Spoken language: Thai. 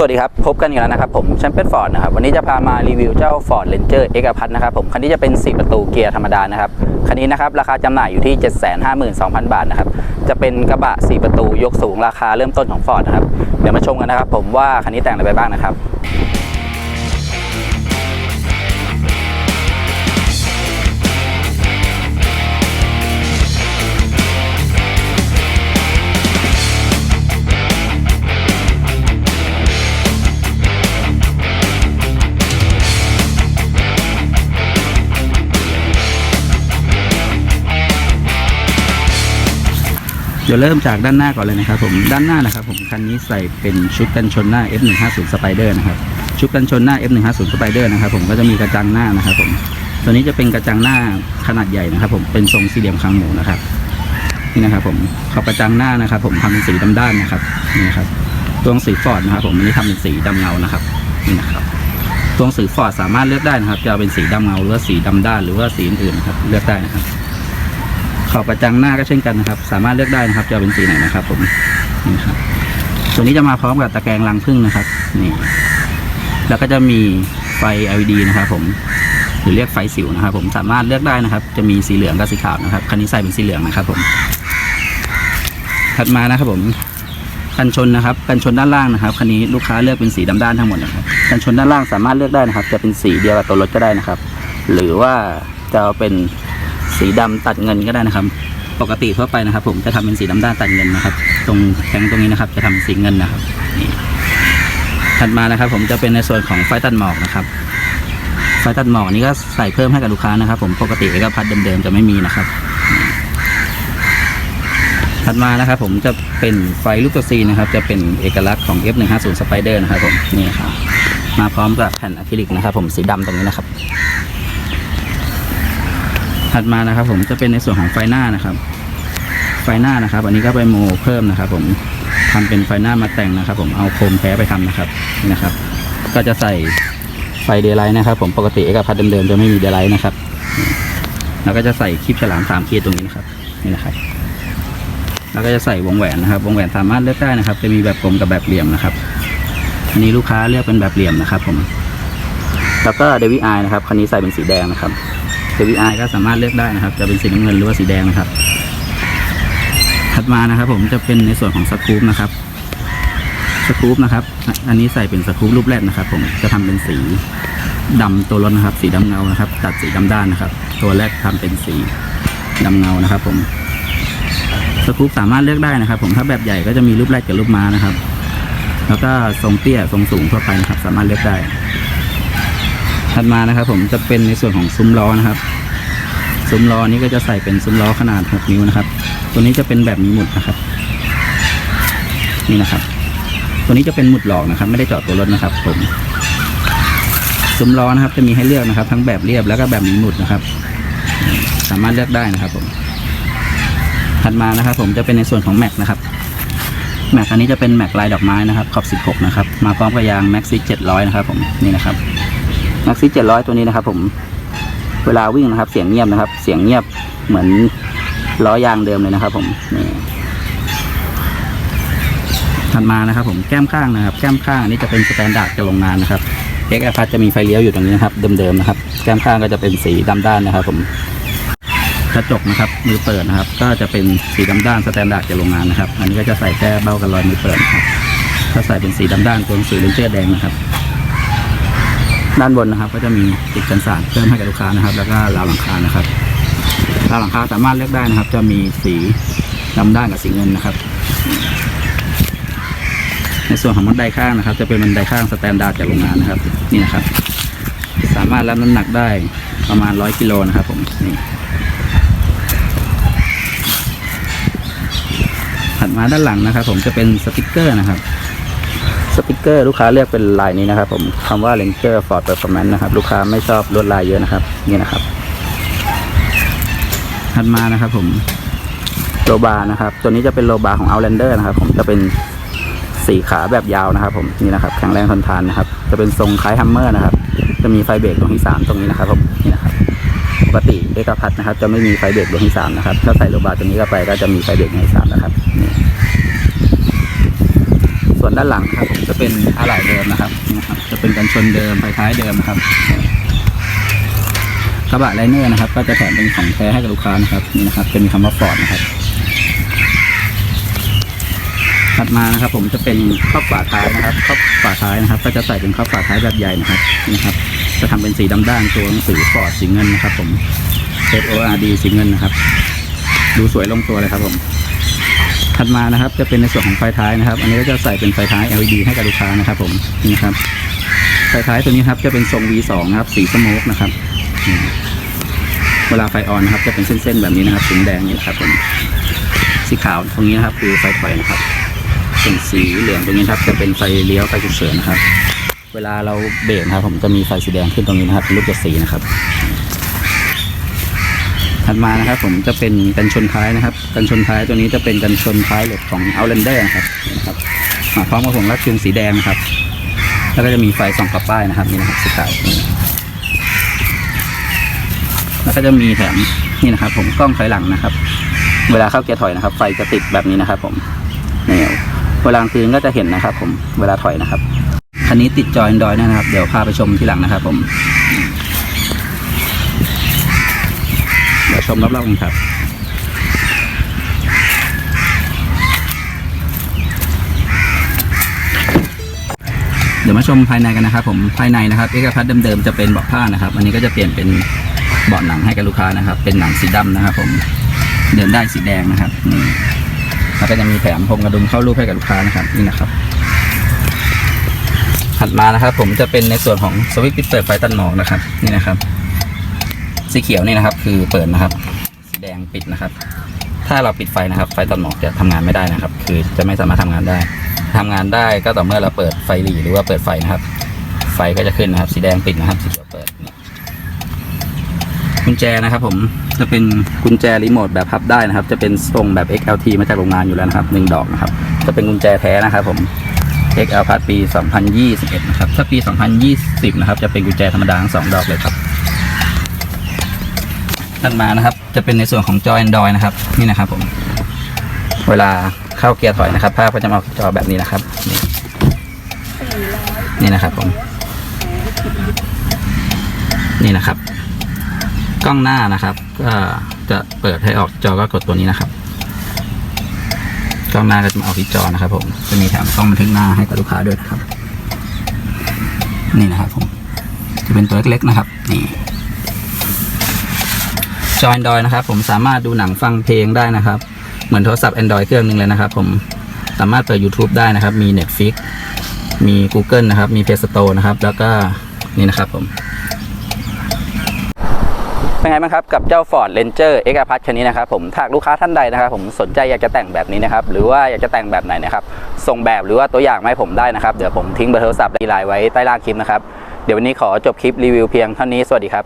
สวัสดีครับ พบกันอีกแล้วนะครับผมแชมเปี้ยนฟอร์ดนะครับวันนี้จะพามารีวิวเจ้า Ford Ranger X พัทนะครับผมคันนี้จะเป็น 4 ประตูเกียร์ธรรมดานะครับคันนี้นะครับราคาจำหน่ายอยู่ที่ 752,000 บาทนะครับจะเป็นกระบะ 4 ประตูยกสูงราคาเริ่มต้นของ Ford นะครับเดี๋ยวมาชมกันนะครับผมว่าคันนี้แต่งอะไรไปบ้างนะครับ เดี๋ยวเริ่มจากด้านหน้าก่อนเลยนะครับผมด้านหน้านะครับผมคันนี้ใส่เป็นชุดกันชนหน้า F150 Spider นะครับชุดกันชนหน้า F150 Spider นะครับผมก็จะมีกระจังหน้านะครับผมตัวนี้จะเป็นกระจังหน้าขนาดใหญ่นะครับ ผมเป็นทรงสี่เหลี่ยมคางหมูนะครับนี่นะครับผมขอบกระจังหน้านะครับ ผมทำเป็นสีดำด้านนะครับนี่นะครับตัวหนังสือฟอร์ดนะครับ ผมนนี้ทำเป็นสีดำเงานะครับนี่นะครับตัวหนังสือฟอร์ดสามารถเลือกได้นะครับ จะเป็นสีดำเงาหรือว่าสีดำด้านหรือว่าสีอื่นๆครับเลือกได้นะครับ ขอบกระจังหน้าก็เช่นกันนะครับ สามารถเลือกได้นะครับจะเป็นสีไหนนะครับ ผมนี่ครับตัวนี้จะมาพร้อมกับตะแกรงรังผึ้งนะครับนี่แล้วก็จะมีไฟ LED นะครับ ผมหรือเรียกไฟสิวนะครับ ผมสามารถเลือกได้นะครับ จะมีสีเหลืองกับสีขาวนะครับคันนี้ใส่เป็นสีเหลืองนะครับ ผม ถัดมานะครับผมกันชนนะครับกันชนด้านล่างนะครับคันนี้ลูกค้าเลือกเป็นสีดำด้านทั้งหมดนะครับกันชนด้านล่างสามารถเลือกได้นะครับ จะเป็นสีเดียวกับตัวรถก็ได้นะครับ หรือว่าจะเป็น สีดำตัดเงินก็ได้นะครับ ปกติทั่วไปนะครับ ผมจะทำเป็นสีดำด้านตัดเงินนะครับ ตรงแทงตรงนี้นะครับ จะทำเป็นสีเงินนะครับนี่ถัดมานะครับ ผมจะเป็นในส่วนของไฟตัดหมอกนะครับ ไฟตัดหมอกนี้ก็ใส่เพิ่มให้กับลูกค้านะครับ ผมปกติเอกพัทเดิมๆจะไม่มีนะครับ ถัดมานะครับ ผมจะเป็นไฟลูกตัวซีนะครับ จะเป็นเอกลักษณ์ของ F150 Spider นะครับ ผมนี่ครับมาพร้อมกับแผ่นอะคริลิกนะครับ ผมสีดำตรงนี้นะครับ ถัดมานะครับ ผมจะเป็นในส่วนของไฟหน้านะครับ ไฟหน้านะครับ อันนี้ก็ไปโมเพิ่มนะครับ ผมทำเป็นไฟหน้ามาแต่งนะครับ ผมเอาโคมแท้ไปทำนะครับนี่นะครับ ก็จะใส่ไฟเดย์ไลท์นะครับ ผมปกติเอกพัทเดิมๆจะไม่มีเดย์ไลท์นะครับแล้วก็จะใส่คลิปฉลามสามขีดตรงนี้นะครับนี่นะครับแล้วก็จะใส่วงแหวนนะครับ วงแหวนสามารถเลือกได้นะครับ จะมีแบบกลมกับแบบเหลี่ยมนะครับอันนี้ลูกค้าเลือกเป็นแบบเหลี่ยมนะครับ ผม แล้วก็เดวิไอนะครับคันนี้ใส่เป็นสีแดงนะครับ KVI ก็สามารถเลือกได้นะครับ จะเป็นสีน้ำเงินหรือว่าสีแดงนะครับ ถัดมานะครับ ผมจะเป็นในส่วนของสกรูปนะครับสกรูปนะครับ อันนี้ใส่เป็นสกรูปรูปแรกนะครับ ผมจะทำเป็นสีดำตัวรถนะครับ สีดำเงานะครับ ตัดสีดำด้านนะครับ ตัวแรกทำเป็นสีดำเงานะครับ ผมสกรูปสามารถเลือกได้นะครับ ผมถ้าแบบใหญ่ก็จะมีรูปแรกกับรูปม้านะครับ แล้วก็ทรงเตี้ยทรงสูงทั่วไปนะครับ สามารถเลือกได้ ถัดมานะครับ ผมจะเป็นในส่วนของซุ้มล้อนะครับซุ้มล้อนี้ก็จะใส่เป็นซุ้มล้อขนาด 6 นิ้วนะครับ ตัวนี้จะเป็นแบบมีหมุดนะครับ นี่นะครับ ตัวนี้จะเป็นหมุดหลอกนะครับ ไม่ได้เจาะตัวรถนะครับ ผมซุ้มล้อนะครับ จะมีให้เลือกนะครับ ทั้งแบบเรียบแล้วก็แบบมีหมุดนะครับ สามารถเลือกได้นะครับ ผม ถัดมานะครับ ผมจะเป็นในส่วนของแม็กนะครับแม็กอันนี้จะเป็นแม็กลายดอกไม้นะครับขอบ 16 นะครับ มาพร้อมกับยางแม็กซิ700 นะครับ ผมนี่นะครับ แม็กซี่เจ็ดร้อยตัวนี้นะครับ ผมเวลาวิ่งนะครับ เสียงเงียบนะครับ เสียงเงียบเหมือนล้อยางเดิมเลยนะครับ ผมนี่ถัดมานะครับ ผมแก้มข้างนะครับ แก้มข้างอันนี้จะเป็นสแตนดาร์ดจากโรงงานนะครับเอ็กอาร์จะมีไฟเลี้ยวอยู่ตรงนี้นะครับ เดิมๆนะครับ แก้มข้างก็จะเป็นสีดำด้านนะครับ ผมกระจกนะครับ มือเปิดนะครับ ก็จะเป็นสีดำด้านสแตนดาร์ดจากโรงงานนะครับ อันนี้ก็จะใส่แค่เบ้ากันรอยมือเปิดครับถ้าใส่เป็นสีดำด้านตัวหนังสือเลนเจอร์แดงนะครับ ด้านบนนะครับก็จะมีติดกันสารเพิ่มให้กับลูกค้านะครับ แล้วก็ราวหลังคานะครับราวหลังคาสามารถเลือกได้นะครับ จะมีสีดำด้านกับสีเงินนะครับ ในส่วนของบันไดข้างนะครับ จะเป็นบันไดข้างสแตนดาร์ดจากโรงงานนะครับ นี่นะครับ สามารถรับน้ำหนักได้ประมาณร้อยกิโลนะครับ ผมนี่ถัดมาด้านหลังนะครับ ผมจะเป็นสติกเกอร์นะครับ สติกเกอร์ลูกค้าเลือกเป็นลายนี้นะครับผมคำว่า Ranger Ford Performance นะครับ ลูกค้าไม่ชอบลวดลายเยอะนะครับ นี่นะครับถัดมานะครับ ผมโลบาร์นะครับ ตัวนี้จะเป็นโลบาร์ของ Outlander นะครับ ผมจะเป็นสี่ขาแบบยาวนะครับ ผมนี่นะครับแข็งแรงทนทานนะครับ จะเป็นทรงคล้ายฮัมเมอร์นะครับ จะมีไฟเบรกดวงที่สามตรงนี้นะครับ ผมนี่นะครับปกติเอกพัทนะครับ จะไม่มีไฟเบรกดวงที่สามนะครับถ้าใส่โลบาร์ตัวนี้เข้าไปก็จะมีไฟเบรกดวงที่สามนะครับนี่ วนด้านหลังครับผมจะเป็นอะไหล่เดิมนะครับนะครับ จะเป็นกันชนเดิมไฟท้ายเดิมครับกระบะไลเนอร์นะครับ ก็จะแถมเป็นของแท้ให้กับลูกค้านะครับนี่นะครับจะมีคำว่าฟอร์ดนะครับถัดมานะครับ ผมจะเป็นครอบฝาท้ายนะครับครอบฝาท้ายนะครับ ก็จะใส่เป็นครอบฝาท้ายแบบใหญ่นะครับนี่นะครับ จะทำเป็นสีดำด้านตัวหนังสือฟอร์ดสีเงินนะครับ ผม F O R D สีเงินนะครับ ดูสวยลงตัวเลยครับผม ถัดมานะครับจะเป็นในส่วนของไฟท้ายนะครับ อันนี้ก็จะใส่เป็นไฟท้าย LED ให้กับลูกค้านะครับ ผมนี่ครับไฟท้ายตัวนี้ครับจะเป็นทรง V2 นะครับสีสโมกนะครับเวลาไฟออนนะครับ จะเป็นเส้นๆแบบนี้นะครับสีแดงนี่นะครับผมสีขาวตรงนี้นะครับ คือไฟถอยนะครับส่วนสีเหลืองตรงนี้ครับ จะเป็นไฟเลี้ยวไฟฉุกเฉินนะครับ เวลาเราเบรกนะครับ ผมจะมีไฟสีแดงขึ้นตรงนี้นะครับเป็นรูปตัวสีนะครับ ถัดมานะครับผมจะเป็นกันชนท้ายนะครับ กันชนท้ายตัวนี้จะเป็นกันชนท้ายเหล็กของ Outlander นะครับนะครับมาพร้อมกับผงรัดจุงสีแดงนะครับ แล้วก็จะมีไฟส่องกับป้ายนะครับนี่นะครับสีขาวแล้วก็จะมีแถมนี่นะครับ ผมกล้องถอยหลังนะครับ เวลาเข้าเกียร์ถอยนะครับ ไฟจะติดแบบนี้นะครับ ผมนี่เวลากลางคืนก็จะเห็นนะครับ ผมเวลาถอยนะครับคันนี้ติดจอย Android นะครับ เดี๋ยวพาไปชมที่หลังนะครับ ผม เดี๋ยวชมรอบๆกันครับเดี๋ยวมาชมภายในกันนะครับ ผมภายในนะครับเอกพัทเดิมๆจะเป็นเบาะผ้านะครับ อันนี้ก็จะเปลี่ยนเป็นเบาะหนังให้กับลูกค้านะครับ เป็นหนังสีดำนะครับ ผมเดินได้สีแดงนะครับนี่แล้วก็จะมีแถมพรมกระดุมเข้ารูปให้กับลูกค้านะครับนี่นะครับ ถัดมานะครับ ผมจะเป็นในส่วนของสวิตช์ปิดเปิดไฟตัดหมอกนะครับ นี่นะครับ สีเขียวนี่นะครับ คือเปิดนะครับ สีแดงปิดนะครับ ถ้าเราปิดไฟนะครับ ไฟตัดหมอกจะทำงานไม่ได้นะครับ คือจะไม่สามารถทำงานได้ทำงานได้ก็ต่อเมื่อเราเปิดไฟหลีหรือว่าเปิดไฟนะครับ ไฟก็จะขึ้นนะครับ สีแดงปิดนะครับ สีเขียวเปิดกุญแจนะครับผมจะเป็นกุญแจรีโมทแบบพับได้นะครับ จะเป็นทรงแบบ XLT มาจากโรงงานอยู่แล้วนะครับหนึ่งดอกนะครับ จะเป็นกุญแจแท้นะครับผม XL พัดปี 2021 นะครับ ถ้าปี 2020 นะครับ จะเป็นกุญแจธรรมดาทั้งสองดอกเลยครับ ถัดมานะครับ จะเป็นในส่วนของจอ Android นะครับ นี่นะครับผม เวลาเข้าเกียร์ถอยนะครับ ภาพก็จะมาจอแบบนี้นะครับ นี่นี่นะครับผม นี่นะครับ กล้องหน้านะครับ ก็จะเปิดให้ออกจอก็กดตัวนี้นะครับกล้องหน้าก็จะมาออกที่จอนะครับ ผม จะมีแถมกล้องบันทึกหน้าให้กับลูกค้าด้วยนะครับ นี่นะครับผม จะเป็นตัวเล็กๆนะครับ นี่ จอ Android นะครับ ผมสามารถดูหนังฟังเพลงได้นะครับ เหมือนโทรศัพท์ Android เครื่องหนึ่งเลยนะครับ ผมสามารถเปิด YouTube ได้นะครับ มี Netflix มี Google นะครับ มี Play Store นะครับ แล้วก็นี่นะครับผมเป็นไงบ้างครับกับเจ้า Ford Ranger X a p a t คันนี้นะครับผมถ้าลูกค้าท่านใดนะครับ ผมสนใจอยากจะแต่งแบบนี้นะครับ หรือว่าอยากจะแต่งแบบไหนนะครับ ส่งแบบหรือว่าตัวอย่างมาให้ผมได้นะครับ เดี๋ยวผมทิ้งเบอร์โทรศัพท์และไลน์ไว้ใต้ล่างคลิปนะครับ เดี๋ยววันนี้ขอจบคลิปรีวิวเพียงเท่านี้สวัสดีครับ